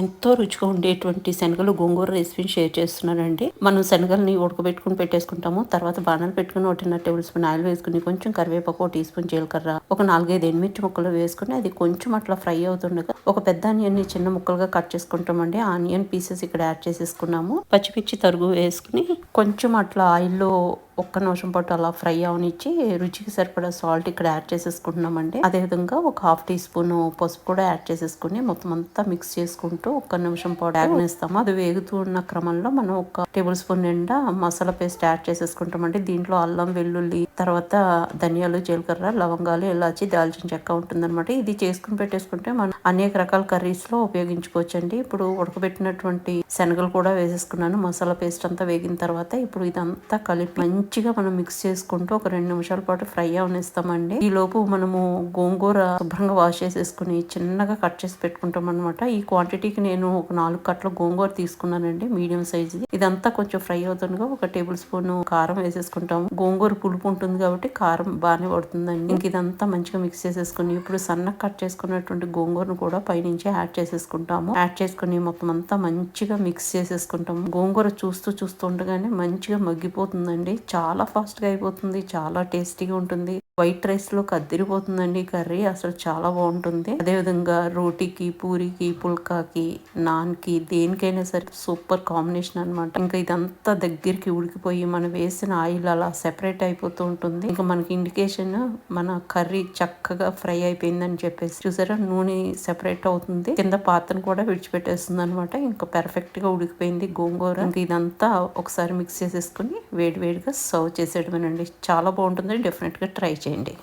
ఎంతో రుచిగా ఉండేటువంటి శనగలు గోంగూర రెసిపీని షేర్ చేస్తున్నానండి. మనం శనగల్ని ఉడకబెట్టుకుని పెట్టేసుకుంటాము. తర్వాత బాణాలు పెట్టుకుని ఒకటిన్నర టేబుల్ స్పూన్ ఆయిల్ వేసుకుని కొంచెం కరివేపాకు ఒక టీ స్పూన్ జీలకర్ర ఒక నాలుగైదు ఎనిమిది ముక్కలు వేసుకుని అది కొంచెం అట్లా ఫ్రై అవుతుండగా ఒక పెద్ద ఆనియన్ని చిన్న ముక్కలుగా కట్ చేసుకుంటామండి. ఆనియన్ పీసెస్ ఇక్కడ యాడ్ చేసేసుకున్నాము. పచ్చిమిర్చి తరుగు వేసుకుని కొంచెం అట్లా ఆయిల్లో ఒక్క నిమిషం పాటు అలా ఫ్రై అవనిచ్చి రుచికి సరిపడా సాల్ట్ ఇక్కడ యాడ్ చేసేసుకుంటున్నామండి. అదేవిధంగా ఒక హాఫ్ టీ స్పూన్ పసుపు కూడా యాడ్ చేసేసుకుని మొత్తం అంతా మిక్స్ చేసుకుంటూ ఒక్క నిమిషం పాటు యాగనేస్తాము అది వేగుతూ ఉన్న క్రమంలో మనం ఒక టేబుల్ స్పూన్ నిండా మసాలా పేస్ట్ యాడ్ చేసేసుకుంటామండి. దీంట్లో అల్లం వెల్లుల్లి తర్వాత ధనియాలు జీలకర్ర లవంగాలు ఇలాచి దాల్చిన చెక్క ఉంటుందన్నమాట. ఇది చేసుకుని పెట్టేసుకుంటే మనం అనేక రకాల కర్రీస్లో ఉపయోగించుకోవచ్చండి. ఇప్పుడు ఉడకబెట్టినటువంటి శనగలు కూడా వేసేసుకున్నాను. మసాలా పేస్ట్ అంతా వేగిన తర్వాత ఇప్పుడు ఇదంతా కలిపి మంచిగా మనం మిక్స్ చేసుకుంటూ ఒక రెండు నిమిషాల పాటు ఫ్రై అవనిస్తామండి. ఈ లోపు మనము గోంగూర శుభ్రంగా వాష్ చేసేసుకుని చిన్నగా కట్ చేసి పెట్టుకుంటాం అనమాట ఈ క్వాంటిటీకి నేను ఒక నాలుగు కట్ల గోంగూర తీసుకున్నానండి మీడియం సైజ్ ఇదంతా కొంచెం ఫ్రై అవుతుండగా ఒక టేబుల్ స్పూన్ కారం వేసేసుకుంటాము. గోంగూర పులుపు ఉంటుంది కాబట్టి కారం బాగానే పడుతుందండి. ఇంక ఇదంతా మంచిగా మిక్స్ చేసేసుకుని ఇప్పుడు సన్నగా కట్ చేసుకున్నటువంటి గోంగూరను కూడా పైనుంచి యాడ్ చేసేసుకుంటాము. యాడ్ చేసుకుని మొత్తం అంతా మంచిగా మిక్స్ చేసేసుకుంటాము. గోంగూర చూస్తూ చూస్తూ ఉండగానే మంచిగా మగ్గిపోతుందండి. చాలా ఫాస్ట్గా అయిపోతుంది చాలా టేస్టీగా ఉంటుంది. వైట్ రైస్లో కద్దిరిపోతుందండి కర్రీ అసలు చాలా బాగుంటుంది. అదేవిధంగా రోటీకి పూరికి పుల్కాకి నాన్కి దేనికైనా సరే సూపర్ కాంబినేషన్ అనమాట ఇంకా ఇదంతా దగ్గరికి ఉడికిపోయి మనం వేసిన ఆయిల్ అలా సెపరేట్ అయిపోతూ ఉంటుంది ఉంటుంది. ఇంకా మనకి ఇండికేషన్ మన కర్రీ చక్కగా ఫ్రై అయిపోయిందని చెప్పేసి చూసారా? నూనె సెపరేట్ అవుతుంది. కింద పాత్రను కూడా విడిచిపెట్టేస్తుంది అనమాట ఇంకా పర్ఫెక్ట్గా ఉడికిపోయింది గోంగూర. ఇంకా ఇదంతా ఒకసారి మిక్స్ చేసేసుకుని వేడి వేడిగా సర్వ్ చేసేయడమేనండి. చాలా బాగుంటుంది డెఫినెట్గా ట్రై చేయండి.